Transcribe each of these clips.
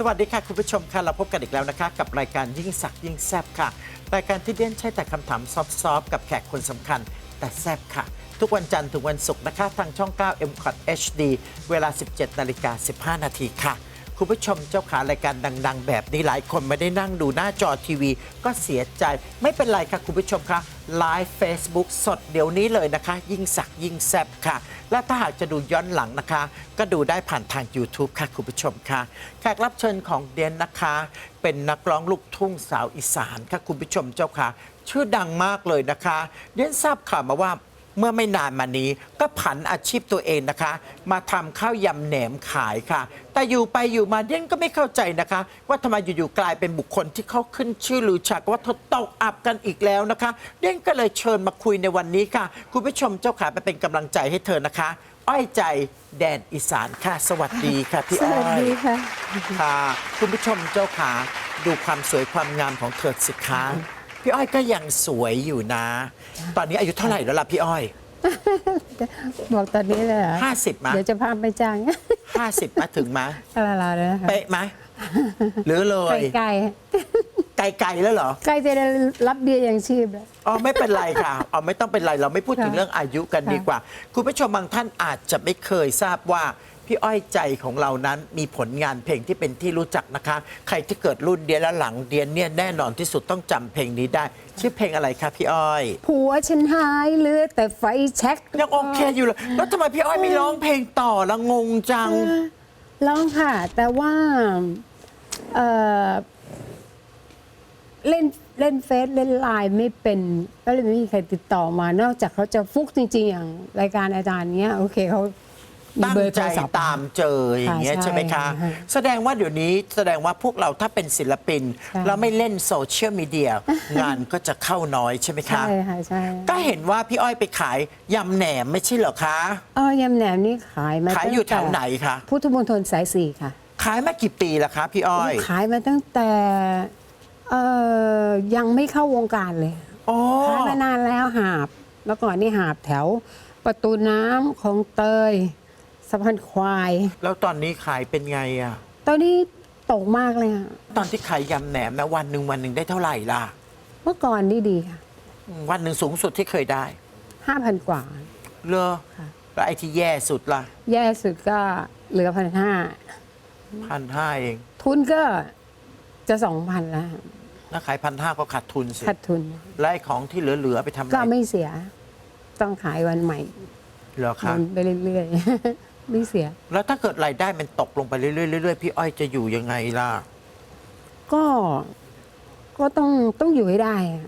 สวัสดีค่ะ คุณผู้ชมค่ะ เราพบกันอีกแล้วนะคะ กับรายการยิ่งสักยิ่งแซบค่ะรายการที่เด่นใช้แต่คำถามซอฟๆกับแขกคนสำคัญ แต่แซบค่ะ ทุกวันจันทร์ถึงวันศุกร์นะคะ ทางช่อง 9 m c o t HD เวลา 17นาฬิกา15นาทีค่ะ คุณผู้ชมเจ้าขารายการดัง ๆ แบบนี้หลายคนไม่ได้นั่งดูหน้าจอทีวี ก็เสียใจไม่เป็นไรค่ะคุณผู้ชมคะไลฟ์ Facebook สดเดี๋ยวนี้เลยนะคะ ยิ่งสักยิ่งแซบค่ะ และถ้าหากจะดูย้อนหลังนะคะ ก็ดูได้ผ่านทาง YouTube ค่ะคุณผู้ชมค่ะแขกรับเชิญของเดนนะคะ เป็นนักร้องลูกทุ่งสาวอีสานค่ะคุณผู้ชมเจ้าค่ะชื่อดังมากเลยนะคะ เดนทราบข่าวมาว่า เมื่อไม่นานมานี้ ก็ผันอาชีพตัวเองนะคะ มาทำข้าวยำแหนมขายค่ะ แต่อยู่ไปอยู่มาเด่นก็ไม่เข้าใจนะคะ ว่าทำไมอยู่ๆกลายเป็นบุคคลที่เขาขึ้นชื่อลือฉากว่าเธอตกอับกันอีกแล้วนะคะ เด่นก็เลยเชิญมาคุยในวันนี้ค่ะ คุณผู้ชมเจ้าขาไปเป็นกำลังใจให้เธอนะคะ อ้อยใจแดนอีสานค่ะ สวัสดีค่ะพี่สอ้อวัสยดีค่ะ ค่ะคุณผู้ชมเจ้าขาดูความสวยความงามของเธอสิคะ พี่อ้อยก็ยังสวยอยู่นะ ตอนนี้อายุเท่าไหร่แล้วล่ะพี่อ้อย บอกตอนนี้เลยเหรอห้าสิบมาเดี๋ยวจะพาไปจ้างห้าสิบมาถึงมาอะไรๆเลยนะคะเป๊ะไหมหรือเลย ไกลไกลๆแล้วเหรอ ๆใกล้จะได้รับเบี้ยยังชีพแล้ว อ๋อไม่เป็นไรค่ะอ๋อไม่ต้องเป็นไรเราไม่พูดถึงค่ะเรื่องอายุกันค่ะดีกว่า คุณผู้ชมบางท่านอาจจะไม่เคยทราบว่า พี่อ้อยใจของเรานั้นมีผลงานเพลงที่เป็นที่รู้จักนะคะ ใครที่เกิดรุ่นเดียนและหลังเดียนเนี่ยแน่นอนที่สุดต้องจำเพลงนี้ได้ ชื่อเพลงอะไรคะพี่อ้อย ผัวฉันหายเหลือแต่ไฟแช็กยังโอเคอยู่เลย แล้วทำไมพี่อ้อยไม่ร้องเพลงต่อละงงจัง ร้องค่ะ แต่ว่าเอ่อเล่นเล่นเฟซเล่นไลน์ไม่เป็น ก็เลยไม่มีใครติดต่อมานอกจากเขาจะฟุกจริง ๆ อย่างรายการอาจารย์เนี้ยโอเคเขามี ตั้งเบอร์โทใจรศัพท์ตามเจออย่างเงี้ยค่ะใช่ไหมคะใช่แสดงว่าเดี๋ยวนี้แสดงว่าพวกเราถ้าเป็นศิลปินใช่เราไม่เล่นโซเชียลมีเดียงานก็จะเข้าน้อยใช่ไหมคะ ใช่ค่ะใช่ก็เห็นว่าพี่อ้อยไปขายยำแหนมไม่ใช่เหรอคะอ๋อยำแหนมนี่ขายมาขายอยู่แถวไหนคะพุทธมณฑลสายสี่ค่ะ ขายมากี่ปีแล้วคะพี่อ้อย ขายมาตั้งแต่เอ่อยังไม่เข้าวงการเลยอ๋อขายมานานแล้วหาบเมื่อก่อนนี่หาบแถวประตูน้ำของเตย สะพานควาย แล้วตอนนี้ขายเป็นไงอะตอนนี้ตกมากเลยค่ะตอนที่ขายยำแหนมนะวันหนึ่งวันหนึ่งได้เท่าไหร่ล่ะ เมื่อก่อนนี่ดีค่ะวันหนึ่งสูงสุดที่เคยได้ห้าพันกว่า เลอค่ะ แล้วไอ้ที่แย่สุดล่ะแย่สุดก็เหลือพันห้าพันห้าเองทุนก็จะสองพันแล้วถ้าขายพันห้าก็ขาดทุนสิขาดทุน แล้วไอ้ของที่เหลือๆไปทำอะก็ไรไม่เสีย ต้องขายวันใหม่เหรอหคะมุนไปเรื่อยๆ ไม่เสีย แล้วถ้าเกิดรายได้มันตกลงไปเรื่อยๆเรื่อยๆพี่อ้อยจะอยู่ยังไงล่ะ ก็ก็ต้องต้องอยู่ให้ได้อะ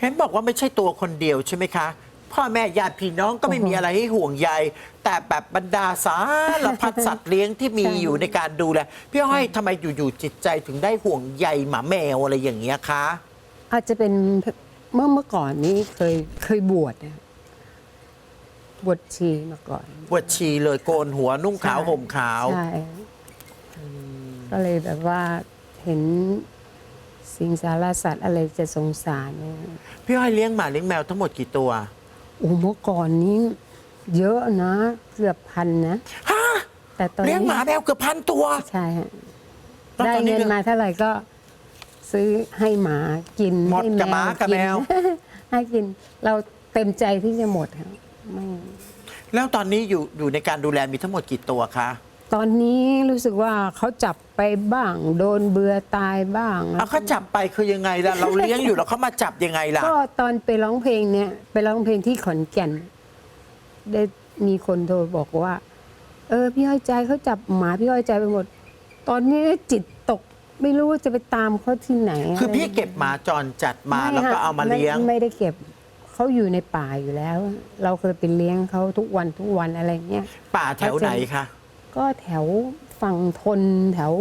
เห็นบอกว่าไม่ใช่ตัวคนเดียวใช่ไหมคะ พ่อแม่ญาติพี่น้องก็ไม่โอ้โหมีอะไรให้ห่วงใย แต่แบบบรรดาสารพัด สัตว์เลี้ยงที่มีใช่ อยู่ในการดูแลพี่อ้อยทำไมอยู่ๆจิตใจถึงได้ห่วงใยหมาแมวอะไรอย่างเงี้ยคะอาจจะเป็นเมื่อเมื่อก่อนนี้เคยเคยบวชนะ บวชชีมาก่อนบวชชีเลยโกนหัวนุ่งขาวใช่ห่มขาวใช่ก็เลยแบบว่าเห็นสิ่งสารสัตว์อะไรจะสงสารเนี่ยพี่อ้อยเลี้ยงหมาเลี้ยงแมวทั้งหมดกี่ตัวโอ้เมื่อก่อนนี้ เยอะนะเกือบพันนะฮะแต่ตอนเลี้ยงนี้หมาแมวเกือบพันตัว ใช่ฮะแล้วได้ตอนนี้เงินมาเท่าไหร่ก็ซื้อให้หมากินหมดให้กับหมากับกินแมวให้กิน เราเต็มใจที่จะหมดครับ ไม่แล้วตอนนี้อยู่อยู่ในการดูแลมีทั้งหมดกี่ตัวคะตอนนี้รู้สึกว่าเขาจับไปบ้าง โดนเบื่อตายบ้างเอาเขาจับไปคือยังไงล่ะ เราเลี้ยงอยู่แล้วเขามาจับยังไงล่ะ ก็ตอนไปร้องเพลงเนี่ย ไปร้องเพลงที่ขอนแก่น ได้มีคนโทรบอกว่า เออ พี่อ้อยใจเขาจับหมาพี่อ้อยใจไปหมด ตอนนี้จิตตกไม่รู้ว่าจะไปตามเขาที่ไหน คือพี่เก็บหมาจรจัดมาไแล้วก็เอามาไเลี้ยงไม่ได้เก็บ เขาอยู่ในป่าอยู่แล้ว เราเคยไปเลี้ยงเขาทุกวันทุกวันอะไรเงี้ยป่าแถวไหนคะก็แถวฝั่งทนแถว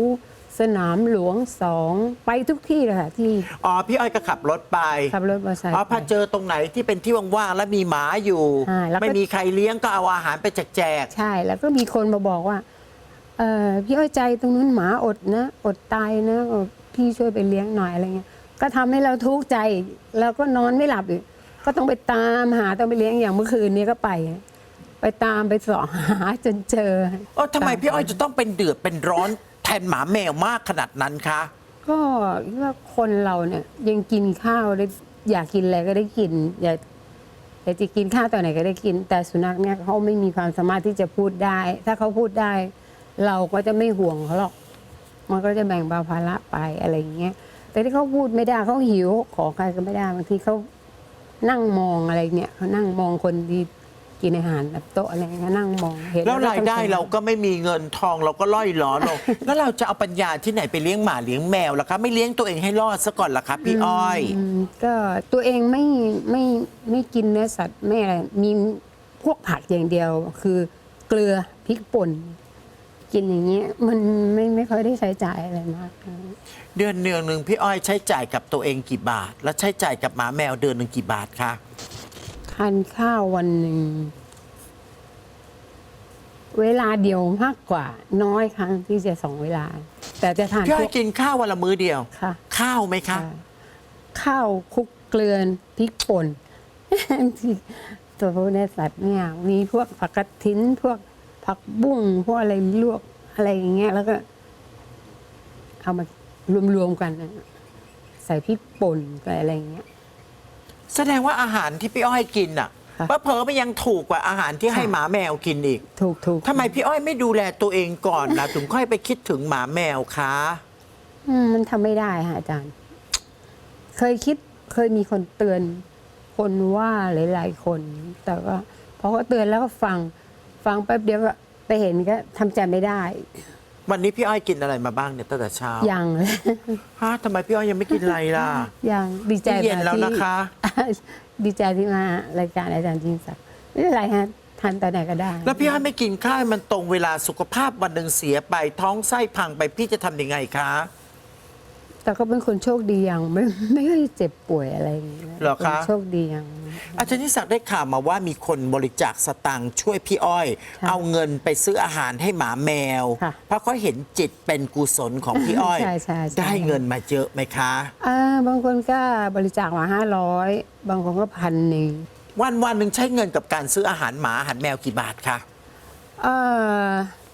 สนามหลวงสองไปทุกที่เลยค่ะที่อ๋อพี่อ้อยก็ขับรถไปขับรถมอเตอร์ไซค์อ๋อพอไปเจอตรงไหนที่เป็นที่ว่างๆแล้วมีหมาอยู่อ่าแล้วก็ไม่มีใครเลี้ยงก็เอาอาหารไปแจกใช่ แล้วก็มีคนมาบอกว่าเออพี่อ้อยใจตรงนู้นหมาอดนะ อดตายนะเออพี่ช่วยไปเลี้ยงหน่อยอะไรเงี้ยก็ทำให้เราทุกข์ใจ แล้วก็นอนไม่หลับอีก ก็ต้องไปตามหาต้องไปเลี้ยงอย่างเมื่อคืนนี้ก็ไป ไปตามไปสอหาจนเจอๆเออทำไมพี่อ้อยจะต้องเป็นเดือดเป็นร้อนแทนหมาแมวมากขนาดนั้นคะก็คิดว่าคนเราเนี่ยยังกินข้าวได้อยากกินอะไรก็ได้กินอยากอยากจะกินข้าวตอนไหนก็ได้กิน แต่สุนัขเนี่ยเขาไม่มีความสามารถที่จะพูดได้ ถ้าเขาพูดได้ เราก็จะไม่ห่วงเขาหรอก มันก็จะแบ่งเบาภาระไปอะไรอย่างเงี้ยแต่ที่เขาพูดไม่ได้เขาหิวขอใครก็ไม่ได้บางทีเขา นั่งมองอะไรเนี่ยเขานั่งมองคนที่กินอาหารแบบโต๊ะอะไรเงี้ยเขานั่งมองเห็นแล้วก็รายได้ต้องเราก็ไม่มีเงินทองเราก็ล่อยหลอลง แล้วเราจะเอาปัญญาที่ไหนไปเลี้ยงหมาเลี้ยงแมวล่ะคะ ไม่เลี้ยงตัวเองให้รอดซะก่อนล่ะคะพี่อ้อย อืมก็ตัวเองไม่ไม่ไม่กินเนื้อสัตว์ไม่อะไรมีพวกผักอย่างเดียว คือเกลือพริกป่น กินอย่างเงี้ยมันไม่ไม่ค่อยได้ใช้จ่ายอะไรมาก เดือนเนืองหนึ่งพี่อ้อยใช้จ่ายกับตัวเองกี่บาท แล้วใช้จ่ายกับหมาแมวเดือนหนึ่งกี่บาทคะทานข้าววันหนึ่ง เวลาเดียวมากกว่า น้อยครั้งที่จะสองเวลา แต่จะทานพี่อ้พอวยกกินข้าววันละมื้อเดียว ค่ะ ข้าวไหมคะค่ะข้าวคลุกเกลือพริกป่นที่ตัวพวกเนื้อสัตว์เนี่ยมีพวกผักกระถินพวกผักบุ้งพวกอะไรลวกอะไรอย่างเงี้ยแล้วก็เอามา รวมๆกันนะใส่พริกป่นใส่อะไรอย่างเงี้ย แสดงว่าอาหารที่พี่อ้อยกินอะค่ะเผลอๆไปยังถูกกว่าอาหารที่ให้ค่ะหมาแมวกินอีกถูกถูกทำไมพี่อ้อยไม่ดูแลตัวเองก่อนนะถึงค่อยไปคิดถึงหมาแมวคะอืมมันทำไม่ได้ค่ะอาจารย์ เคยคิดเคยมีคนเตือนคนว่าหลายๆคน แต่ว่าพอเขาเตือนแล้วก็ฟัง ฟังแป๊บเดียวก็ไปเห็นก็ทำใจไม่ได้ วันนี้พี่อ้อยกินอะไรมาบ้างเนี่ยตั้งแต่เช้ายังเลยฮะทำไมพี่อ้อยยังไม่กินอะไรล่ะ ยังดีใจเย็นแล้วที่นะคะ ดีใจที่มารายการอาจารย์จิงศักดิ์ไม่เป็นไรฮะทานตอนไหนก็ได้ แล้วพี่อ้อยไม่กินข้าวให้มันตรงเวลาสุขภาพวันหนึ่งเสียไปท้องไส้พังไปพี่จะทำยังไงคะ แต่ก็เป็นคนโชคดีอย่างไม่ไม่ค่อยเจ็บป่วยอะไรอย่างเงี้ยเหรอคะนโชคดีอย่าง อาจารย์นิสักดิ์ได้ข่าวมาว่ามีคนบริจาคสตังค์ช่วยพี่อ้อย ค่ะเอาเงินไปซื้ออาหารให้หมาแมว ค่ะ เพราะเขาเห็นจิตเป็นกุศลของพี่อ้อย ใช่ใช่ใช่ได้เงินมาเยอะไหมคะ อ่าบางคนก็บริจาคมาห้าร้อยบางคนก็พันหนึ่งวันวันหนึ่งใช้เงินกับการซื้ออาหารหมาอาหารแมวกี่บาทคะ เออ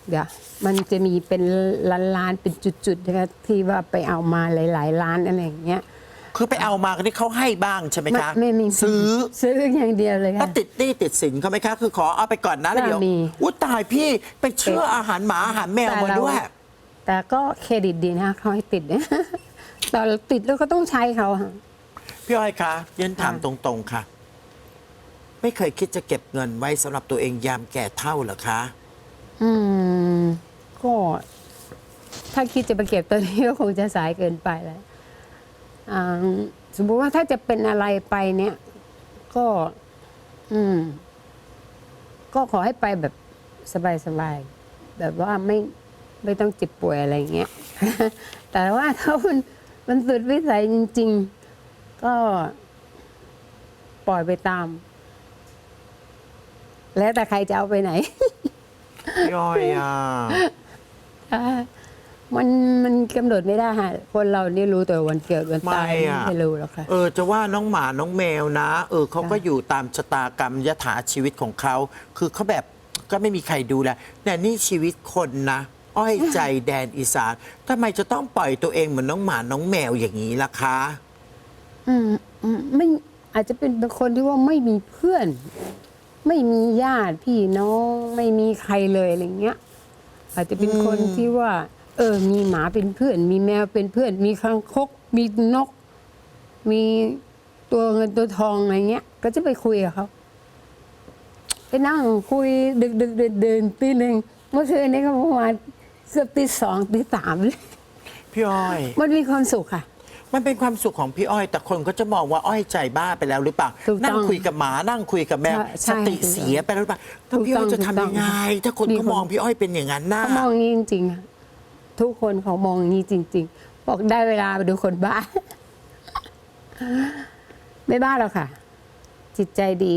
เดี๋ยวมันจะมีเป็นล้านล้านๆเป็นจุดๆนะคะที่ว่าไปเอามาหลาย ๆ ล้านอะไรอย่างเงี้ยคือไปเอามาก็ที่เขาให้บ้างใช่ไหมคะไม่ไม่มีซื้อซื้ออย่างเดียวเลยแล้วค่ะติดหนี้ติดสินเขาไหมคะ คือขอเอาไปก่อนนะแล้วเดี๋ยวมีอุ้ตายพี่ไปเชื่ออาหารหมาอาหารแมวมาด้วย แต่ก็เครดิตดีนะเขาให้ติดตอนติดแล้วก็ต้องใช้เขาค่ะพี่อ้อยคะเยันถามค่ะตรงๆค่ะ ไม่เคยคิดจะเก็บเงินไว้สำหรับตัวเองยามแก่เท่าเหรอคะ อืม ก็ ถ้าคิดจะไปเก็บตัวนี้ก็คงจะสายเกินไปแล้วอ่าสมมุติว่าถ้าจะเป็นอะไรไปเนี่ย ก็ อืม ก็ขอให้ไปแบบสบายๆแบบว่าไม่ไม่ต้องเจ็บป่วยอะไรเงี้ย แต่ว่าถ้ามันมันสุดวิสัยจริง ๆ ก็ปล่อยไปตาม แล้วแต่ใครจะเอาไปไหน พี่อ้อยอะอ่ามันมันกำหนดไม่ได้ค่ะคนเรานี่รู้แต่วันเกิดวันตายไม่อะไม่รู้หรอกค่ะ เออจะว่าน้องหมาน้องแมวนะ เออเขาก็ค่ะอยู่ตามชะตากรรมยถาชีวิตของเขา คือเขาแบบก็ไม่มีใครดูแลแต่นี่ชีวิตคนนะ อ้อยใจแดนอีสานทำไมจะต้องปล่อยตัวเองเหมือนน้องหมาน้องแมวอย่างนี้ล่ะคะ อืมอืมไม่อาจจะเป็นคนที่ว่าไม่มีเพื่อน ไม่มีญาติพี่น้องไม่มีใครเลยอะไรเงี้ย อาจจะเป็นคนที่ว่า เออ มีหมาเป็นเพื่อน มีแมวเป็นเพื่อน มีคางคก มีนก มีตัวเงินตัวทองอะไรเงี้ย ก็จะไปคุยกับเขาไปนั่งคุยดึกดึกเดินเดินตีหนึ่งเมื่อคืนนี้ก็ประมาณเกือบตีสองตีสามเลยพี่อ้อย มันมีความสุขค่ะ มันเป็นความสุขของพี่อ้อย แต่คนก็จะมองว่าอ้อยใจบ้าไปแล้วหรือเปล่าถูกต้องนั่งคุยกับหมานั่งคุยกับแมวใช่สใช่ติเสียไปแล้วหรือเปล่าแล้วพี่อ้อยถูจะกต้องทำยังไง ถ้าคนมีเขาคนมองพี่อ้อยเป็นอย่างนั้นน่ะเขามองอย่างนี้จริงๆอะทุกคนเขามองอย่างนี้จริง ๆ บอกได้เวลาไปดูคนบ้า ไม่บ้าหรอกค่ะ จิตใจดี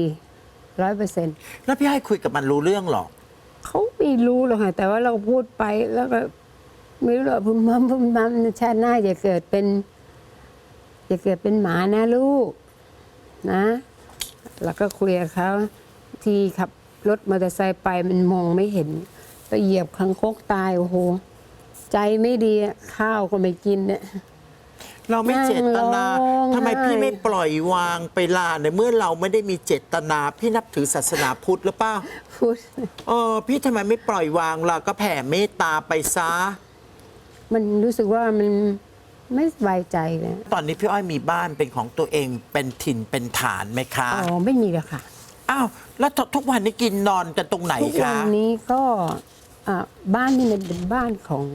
ร้อยเปอร์เซ็นต์แล้วพี่ให้คุยกับมันรู้เรื่องหรอเขาไม่รู้หรอกค่ะแต่ว่าเราพูดไปแล้วก็ไม่รู้หรอกพุ่มมั่มพุ่มมั่มชาติหน้าอย่าเกิดเป็น อย่าเกิดเป็นหมานะลูกนะ แล้วก็คุยกับเขาที่ขับรถมอเตอร์ไซค์ไปมันมองไม่เห็นไปเหยียบคังคกตายโอ้โห ใจไม่ดีอะข้าวก็ไม่กินเนี่ย เราไม่เจตนานั่งร้องไห้ทำไมพี่ไม่ปล่อยวางไปล่ะในเมื่อเราไม่ได้มีเจตนา พี่นับถือศาสนาพุทธหรือเปล่าพูดเออพี่ทำไมไม่ปล่อยวางล่ะก็แผ่เมตตาไปซะมันรู้สึกว่ามัน ไม่สบายใจเลยตอนนี้พี่อ้อยมีบ้านเป็นของตัวเองเป็นถิ่นเป็นฐานไหมคะอ๋อไม่มีเลยค่ะอ้าวแล้วทุกวันนี้กินนอนกันตรงไหนทุกวัคะนนี้ก็อะบ้านนี่มันเป็นบ้านของ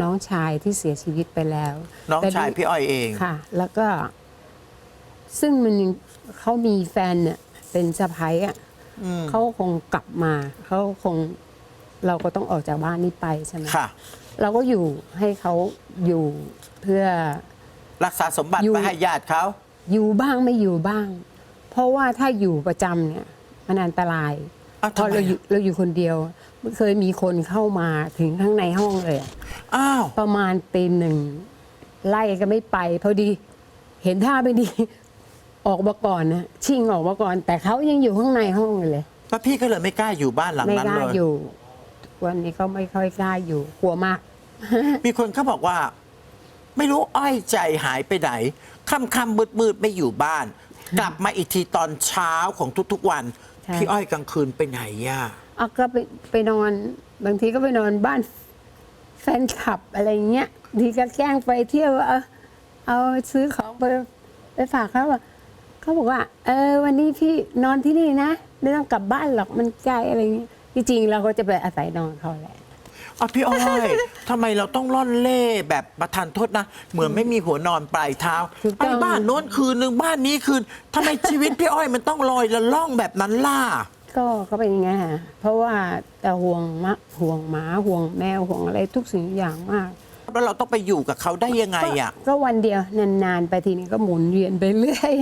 น้องชายที่เสียชีวิตไปแล้วน้องแต่ชายพี่อ้อยเอง ค่ะ แล้วก็ ซึ่งมันยังเขามีแฟนเนี่ยเป็นสะพ้ายอะอืมเขาคงกลับมาเขาคงเราก็ต้องออกจากบ้านนี้ไปใช่ไหม ค่ะ เราก็อยู่ให้เขาอยู่เพื่อ รักษาสมบัติอยู่ไปให้ญาติเขา อยู่บ้างไม่อยู่บ้าง เพราะว่าถ้าอยู่ประจำเนี่ยมันอันตรายอ้าวเพทำราะไมเราอยู่เราอยู่คนเดียวไม่เคยมีคนเข้ามาถึงข้างในห้องเลยอะอ้าว ประมาณตีหนึ่งไล่ก็ไม่ไปพอดี เห็นท่าไม่ดี ออกมาก่อนนะชิงออกมาก่อน แต่เขายังอยู่ข้างในห้องอยู่เลย แล้วพี่ก็เลยไม่กล้าอยู่บ้านหลังไม่นั้นกล้าเลย อยู่ วันนี้ก็ไม่ค่อยกล้าอยู่กลัวมาก มีคนเขาบอกว่า ไม่รู้อ้อยใจหายไปไหนค่ำค่ำมืดมืดๆไม่อยู่บ้าน กลับมาอีกทีตอนเช้าของทุกๆวัน ใช่ พี่อ้อยกลางคืนไปไหนย่ะเอาก็ไปไปนอนบางทีก็ไปนอนบ้านแฟนคลับอะไรเงี้ยทีก็แกล้งไปเที่ยวเอาเอาซื้อของไปไปฝากเขาว่าเขาบอกว่า เออ วันนี้พี่นอนที่นี่นะไม่ต้องกลับบ้านหรอกมันไกลอะไรเงี้ยที่ จริงเราก็จะไปอาศัยนอนเขาแหละ อ๋อพี่อ้อย ทำไมเราต้องล่อนเล่แบบประทานโทษนะ เหมือนไม่มีหัวนอนปลายเท้าถูกไปต้อง บ้านโน้นคืนหนึ่งบ้านนี้คืนทำไมชีวิตพี่อ้อยมันต้องลอยละล่องแบบนั้นล่ะ ก็ก็เป็นอย่างไงฮะเพราะว่าแต่ห่วงมะห่วงหมาห่วงแมวห่วงอะไรทุกสิ่งทุกอย่างมากแล้วเราต้องไปอยู่กับเขาได้ยังไงอะก็ก็วันเดียวนานๆไปทีนี้ก็หมุนเวียนไปเรื่อย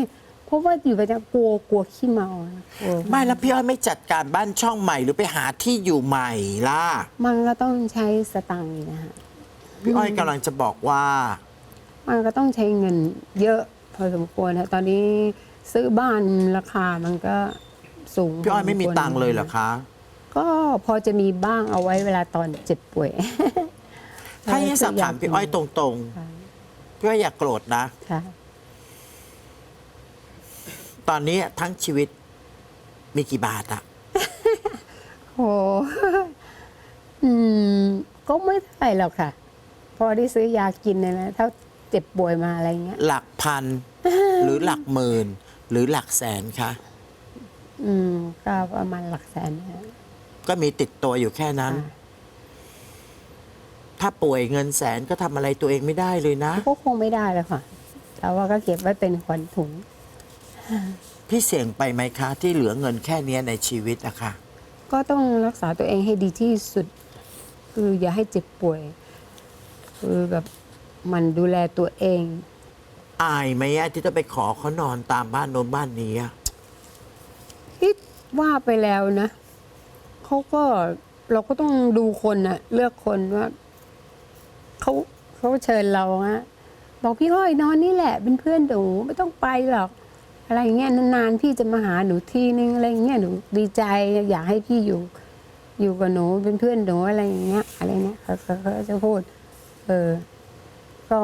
เพราะว่าอยู่ไปจะกลัวกลัวขี้เมานะกลัวไม่แล้วพี่อ้อยไม่จัดการบ้านช่องใหม่หรือไปหาที่อยู่ใหม่ล่ะ มันก็ต้องใช้สตังค์นี่นะฮะ พี่อ้อยกำลังจะบอกว่า มันก็ต้องใช้เงินเยอะพอสมควรนะตอนนี้ซื้อบ้านราคามันก็สูงพี่อ้อยไม่มีตังค์เลยเหรอคะ ก็พอจะมีบ้างเอาไว้เวลาตอนเจ็บป่วย ถ้ายังสอบถามพี่อ้อยตรงๆ พี่อ้อยอย่ากโกรธนะ ค่ะ ตอนนี้ทั้งชีวิตมีกี่บาทอะโห อืม ก็ไม่เท่าไหร่หรอกค่ะ พอได้ซื้อยากินเนยนะถ้าเจ็บป่วยมาอะไรเงี้ย หลักพัน หรือหลักหมื่น หรือหลักแสนคะอืม ก็ประมาณหลักแสนนะฮะก็มีติดตัวอยู่แค่นั้นค่ะถ้าป่วยเงินแสนก็ทำอะไรตัวเองไม่ได้เลยนะ ก็คงไม่ได้แล้วค่ะ แต่ว่าก็เก็บไว้เป็นขวัญถุง พี่เสี่ยงไปไหมคะ ที่เหลือเงินแค่เนี้ยในชีวิตนะคะ ก็ต้องรักษาตัวเองให้ดีที่สุด คืออย่าให้เจ็บป่วย คือแบบหมันดูแลตัวเอง อายไหมอะที่จะไปขอเขานอนตามบ้านโน้นบ้านนี้อะคิดว่าไปแล้วนะ เขาก็เราก็ต้องดูคนนะเลือกคนว่าเขาเขาเชิญเราฮะบอกพี่ห้อยนอนนี่แหละ เป็นเพื่อนหนูไม่ต้องไปหรอก อะไรอย่างเงี้ยนานๆพี่จะมาหาหนูทีนึงอะไรอย่างเงี้ยหนูดีใจอยากให้พี่อยู่อยู่กับหนูเป็นเพื่อนหนูอะไรอย่างเงี้ยอะไรเงี้ยเขาเขาเขาจะพูด เออ ก็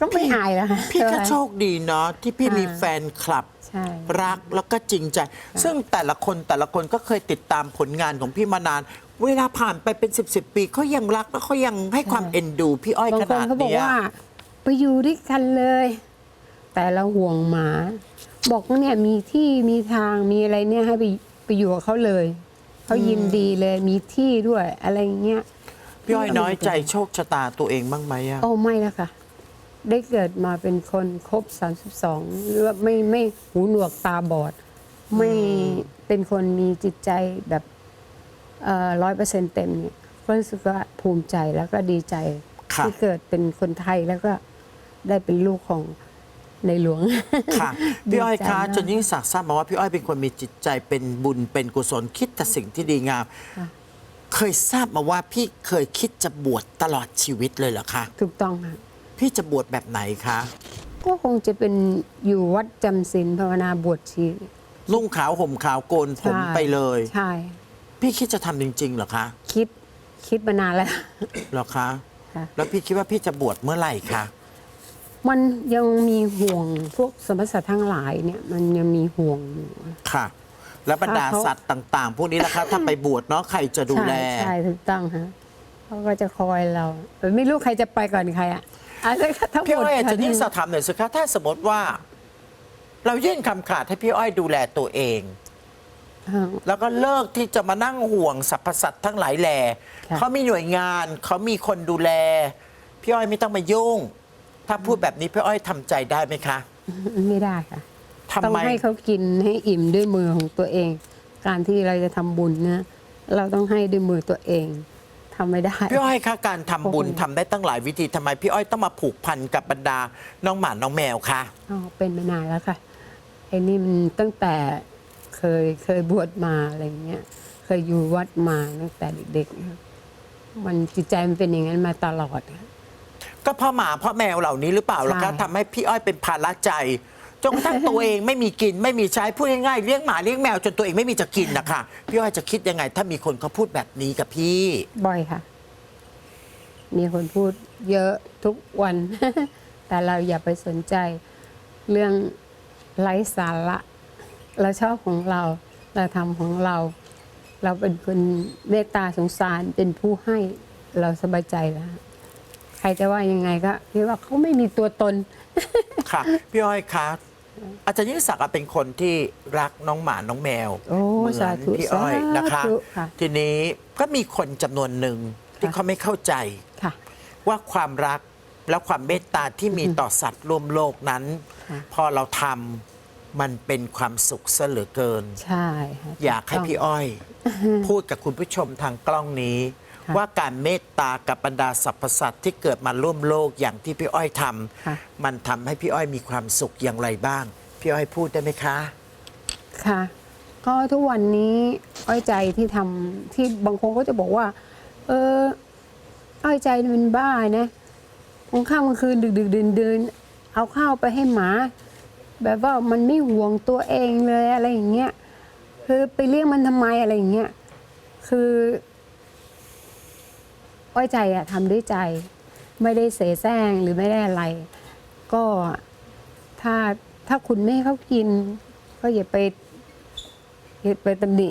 ก็ไม่อายแล้วค่ะพี่ก็โชคดีเนาะที่พี่อ่ามีมีแฟนคลับใช่รักแล้วก็จริงใจ ซึ่งแต่ละคนแต่ละคนก็เคยติดตามผลงานของพี่มานาน เวลาผ่านไปเป็นสิบสิบปีเขายังรักแล้วเขายังให้ความเอ็นดู พี่อ้อยบางขคนนาดเขาบอกเนี้ยว่า ไปอยู่ด้วยกันเลย แต่เราห่วงหมา บอกว่าเนี่ยมีที่มีทางมีอะไรเนี่ยให้ไปไปอยู่กับเขาเลยเขายินดีเลยมีที่ด้วยอะไรอย่างเงี้ยพี่อ้อยน้อยใจโชคชะตาตัวเองบ้างไหมอะโอ้ไม่ละค่ะ ได้เกิดมาเป็นคนครบ 32หรือว่าไม่ไม่หูหนวกตาบอด ไม่เป็นคนมีจิตใจแบบร้อยเปอร์เซ็นต์เต็มเนี่ยก็รู้สึกว่าภูมิใจแล้วก็ดีใจค่ะที่เกิดเป็นคนไทยแล้วก็ได้เป็นลูกของ ในหลวง ค่ะ พี่อ้อยดีใจคะมากจนยิ่งศักดิ์ทราบมาว่าพี่อ้อยเป็นคนมีจิตใจเป็นบุญเป็นกุศลคิดแต่สิ่งที่ดีงาม ค่ะ เคยทราบมาว่าพี่เคยคิดจะบวชตลอดชีวิตเลยเหรอคะถูกต้องค่ะพี่จะบวชแบบไหนคะก็คงจะเป็นอยู่วัดจำศีลภาวนาบวชชีนุ่งขาวห่มขาวโกนผมใช่ไปเลย ใช่ พี่คิดจะทำจริงๆเหรอคะคิดคิดมานานแล้ว เหรอคะ ค่ะ แล้วพี่คิดว่าพี่จะบวชเมื่อไหร่คะ มันยังมีห่วงพวกสมรสัตว์ทั้งหลายเนี่ยมันยังมีห่วงอยู่ ค่ะ แล้วบรรดาถ้าเขา สัตว์ต่าง ๆ พวกนี้นะคะ ถ้าไปบวชเนาะใครจะดูแล ใช่ใช่ถูกต้องฮะเขาก็จะคอยเราแต่ไม่รู้ใครจะไปก่อนใครอะอาจจะทั้งหพี่มดอ้อยค่ะจะยิ่งสอบถามหน่อยสิคะถ้าสมมติว่า เรายื่นคำขาดให้พี่อ้อยดูแลตัวเอง อ่า แล้วก็เลิกที่จะมานั่งห่วงสรรพสัตว์ทั้งหลายแหล่ค่ะ เขามีหน่วยงานเขามีคนดูแล พี่อ้อยไม่ต้องมายุ่ง ถ้าพูดแบบนี้พี่อ้อยทำใจได้ไหมคะไม่ได้ค่ะ ทำต้องไมให้เขากินให้อิ่มด้วยมือของตัวเอง การที่เราจะทำบุญนะเราต้องให้ด้วยมือตัวเองทำไม่ได้ พี่อ้อยคะการทำบุญโอ้โห ทำได้ตั้งหลายวิธีทำไมพี่อ้อยต้องมาผูกพันกับบรรดาน้องหมาน้องแมวคะอ๋อเป็นมานานแล้วค่ะไอ้นี่มันตั้งแต่เคยเคยบวชมาอะไรเงี้ย เคยอยู่วัดมาตั้งแต่เด็กๆนะมันจิตใจมันเป็นอย่างนั้นมาตลอดค่ะ ก็เพ่อหมาเพ่อแมวเหล่านี้หรือเปล่าล่ะคะใช่ทำให้พี่อ้อยเป็นภาระใจจนกระทั่งตัวเองไม่มีกินไม่มีใช้พูดง่ายๆเลี้ยงหมาเลี้ยงแมวจนตัวเองไม่มีจะกินนะคะพี่อ้อยจะคิดยังไง ถ้ามีคนเขาพูดแบบนี้กับพี่ บ่อยค่ะ มีคนพูดเยอะทุกวัน แต่เราอย่าไปสนใจ เรื่องไร้สาระ เราชอบของเรา เราทำของเรา เราเป็นคนเมตตาสงสารเป็นผู้ให้เราสบายใจแล้ว ใครจะว่ายังไงก็คิดว่าเขาไม่มีตัวตน ค่ะ พี่อ้อยคะอาจารย์ยิ่งศักดิ์อะเป็นคนที่รักน้องหมาน้องแมวโอ้เหมือนสาธุพี่อ้อยนะคะ สาธุค่ะ ทีนี้ก็มีคนจำนวนหนึ่งที่ค่ะเขาไม่เข้าใจ ค่ะ ว่าความรักและความเมตตาที่มีต่อสัตว์ร่วมโลกนั้น ค่ะ พอเราทำมันเป็นความสุขซะเหลือเกิน ใช่ค่ะอยากให้ถูต้งพี่อ้อย พูดกับคุณผู้ชมทางกล้องนี้ค่ะ ว่าการเมตตากับบรรดาสรรพสัตว์ที่เกิดมาร่วมโลกอย่างที่พี่อ้อยทค่ะำมันทำให้พี่อ้อยมีความสุขอย่างไรบ้าง พี่อ้อยพูดได้ไหมคะ ค่ะ ก็ทุกวันนี้อ้อยใจที่ทำที่บางคนก็จะบอกว่า เอออ้อยใจนี่มันบ้านะกลางค่ำกลางคืนดึกดึกดื่นดื่นเอาข้าวไปให้หมา แบบว่ามันไม่ห่วงตัวเองเลยอะไรอย่างเงี้ยคือไปเลี้ยงมันทำไมอะไรอย่างเงี้ยคือ อ้อยใจอะทำด้วยใจ ไม่ได้เสแสร้งหรือไม่ได้อะไร ก็ถ้าถ้าคุณไม่ให้เขากิน ก็อย่าไปอย่าไปตำหนิ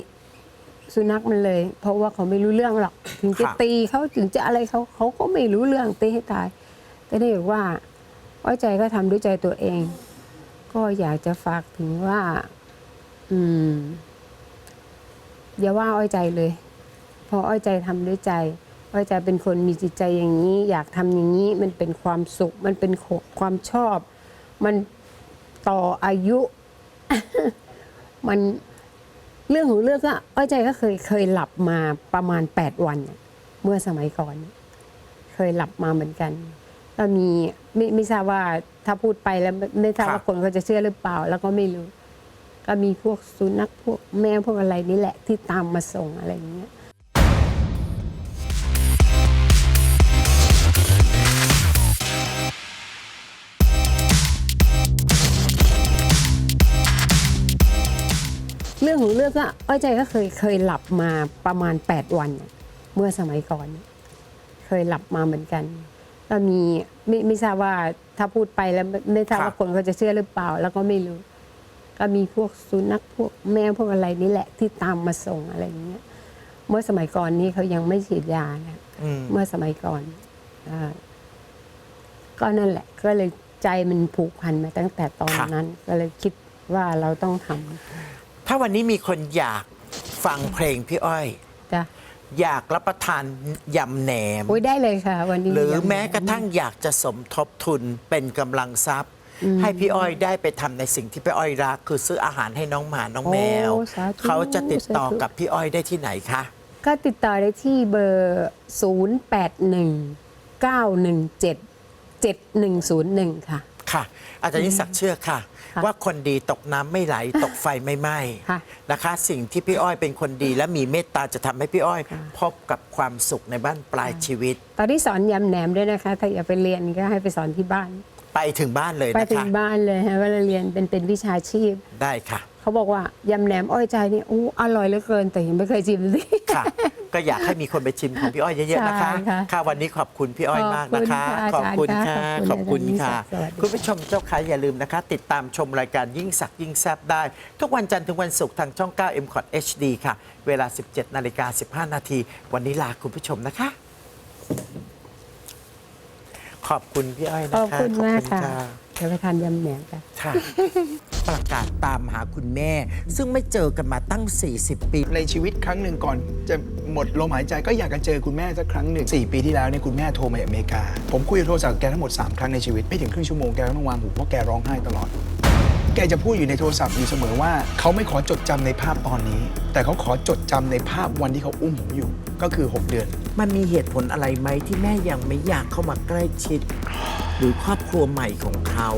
สุนัขมันเลย เพราะว่าเขาไม่รู้เรื่องหรอก ถึงจะครับตีเขาถึงจะอะไรเขาเขาก็ไม่รู้เรื่องตีให้ตาย แต่ได้บอกว่า อ้อยใจก็ทำด้วยใจตัวเอง ก็อยากจะฝากถึงว่า อืม อย่าว่าอ้อยใจเลยเพราะอ้อยใจทำด้วยใจ อ้อยใจเป็นคนมีจิตใจอย่างนี้ อยากทำอย่างนี้มันเป็นความสุข มันเป็นความชอบ มันต่ออายุ มันเรื่องของเรื่องก็อ้อยใจก็เคยเคยหลับมาประมาณ 8 วัน เมื่อสมัยก่อน เคยหลับมาเหมือนกัน ก็มีไม่ไม่ทราบว่าถ้าพูดไปแล้วไม่ทราบว่าคนเขาจะเชื่อหรือเปล่า แล้วก็ไม่รู้ ก็มีพวกสุนัขพวกแมวพวกอะไรนี่แหละที่ตามมาส่งอะไรอย่างเงี้ย รื่องของเรื่องก็อ้อยใจก็เคยเคยหลับมาประมาณ 8 วันน่ะเมื่อสมัยก่อน เคยหลับมาเหมือนกัน ก็มีไม่ไม่ทราบว่าถ้าพูดไปแล้วไม่ไม่ทราบครับว่าคนเขาจะเชื่อหรือเปล่า แล้วก็ไม่รู้ ก็มีพวกสุนัขพวกแมวพวกอะไรนี่แหละที่ตามมาส่งอะไรอย่างเงี้ยเมื่อสมัยก่อนนี้เขายังไม่ฉีดยานะอืมเมื่อสมัยก่อนอาก็นั่นแหละ ก็เลยใจมันผูกพันมาตั้งแต่ตอนนั้น ก็เลยคิดว่าเราต้องทำ ถ้าวันนี้มีคนอยากฟังเพลงพี่อ้อย จ้ะอยากรับประทานยำแหนม โอ้ยได้เลยค่ะ วันนี้หรือยังแม้กระทั่งอยากจะสมทบทุนเป็นกำลังทรัพย์ ให้พี่อ้อยได้ไปทำในสิ่งที่พี่อ้อยรัก คือซื้ออาหารให้น้องหมาน้องแมว โอ้สาธุ เขาจะติดต่อสาธุกับพี่อ้อยได้ที่ไหนคะ ก็ติดต่อได้ที่เบอร์ 0 8 1 9 1 7 7 1 0 1 ค่ะ ค่ะ อาจารย์ยิ่งศักดิ์เชื่อค่ะ ค่ะว่าคนดีตกน้ำไม่ไหล ตกไฟไม่ไหม้ค่ะนะคะ สิ่งที่พี่อ้อยเป็นคนดีและมีเมตตาจะทำให้พี่อ้อย ค่ะ พบกับความสุขในบ้านปลายชีวิต ตอนที่สอนยำแหนมด้วยนะคะ ถ้าอยากไปเรียนก็ให้ไปสอนที่บ้าน ไปถึงบ้านเลยไปนะถึคะ งบ้านเลยฮะเวลาเรียนเป็นเป็นวิชาชีพ ได้ค่ะ เขาบอกว่ายำแหนมอ้อยใจนี่อู้อร่อยเหลือเกินแต่ยังไม่เคยชิมเลยค่ะ ก็อยากให้มีคนไปชิมของพี่อ้อยเยอะๆนะคะใช่ค่ะค่ะวันนี้ขอบคุณพี่อ้อยมากนะคะ ขขออบบคุคุณณค่ะค่ะขอบคุณค่ะสวัสดีค่ะ คุณผู้ชมเจ้าค่ะอย่าลืมนะคะ ติดตามชมรายการยิ่งสักยิ่งแซบได้ ทุกวันจันทร์ถึงวันศุกร์ทางช่อง 9 m c o t HD ค่ะ เวลา 17นาฬิกา15 นาที วันนี้ลาคุณผู้ชมนะคะ ขอบคุณพี่อ้อยขนะอบคะคุณมากค่ะ ขอบ เดี๋ยวไปทานยำแหนมกัน ค่ะ ประกาศตามหาคุณแม่ ซึ่งไม่เจอกันมาตั้ง 40 ปี ในชีวิตครั้งหนึ่งก่อนจะหมดลมหายใจก็อยากจะเจอคุณแม่สักครั้งหนึ่ง4ปีที่แล้วเนี่ยคุณแม่โทรมาจากอเมริกา ผมคุยโทรศัพท์กับแกทั้งหมด 3 ครั้งในชีวิต ไม่ถึงครึ่งชั่วโมงแกก็ต้องวางหูเพราะแกร้องไห้ตลอด แกจะพูดอยู่ในโทรศัพท์อยู่เสมอว่า เขาไม่ขอจดจำในภาพตอนนี้ แต่เขาขอจดจำในภาพวันที่เขาอุ้มผมอยู่ก็คือ 6 เดือน มันมีเหตุผลอะไรไหมที่แม่ยังไม่อยากเข้ามาใกล้ชิด หรือครอบครัวใหม่ของเขา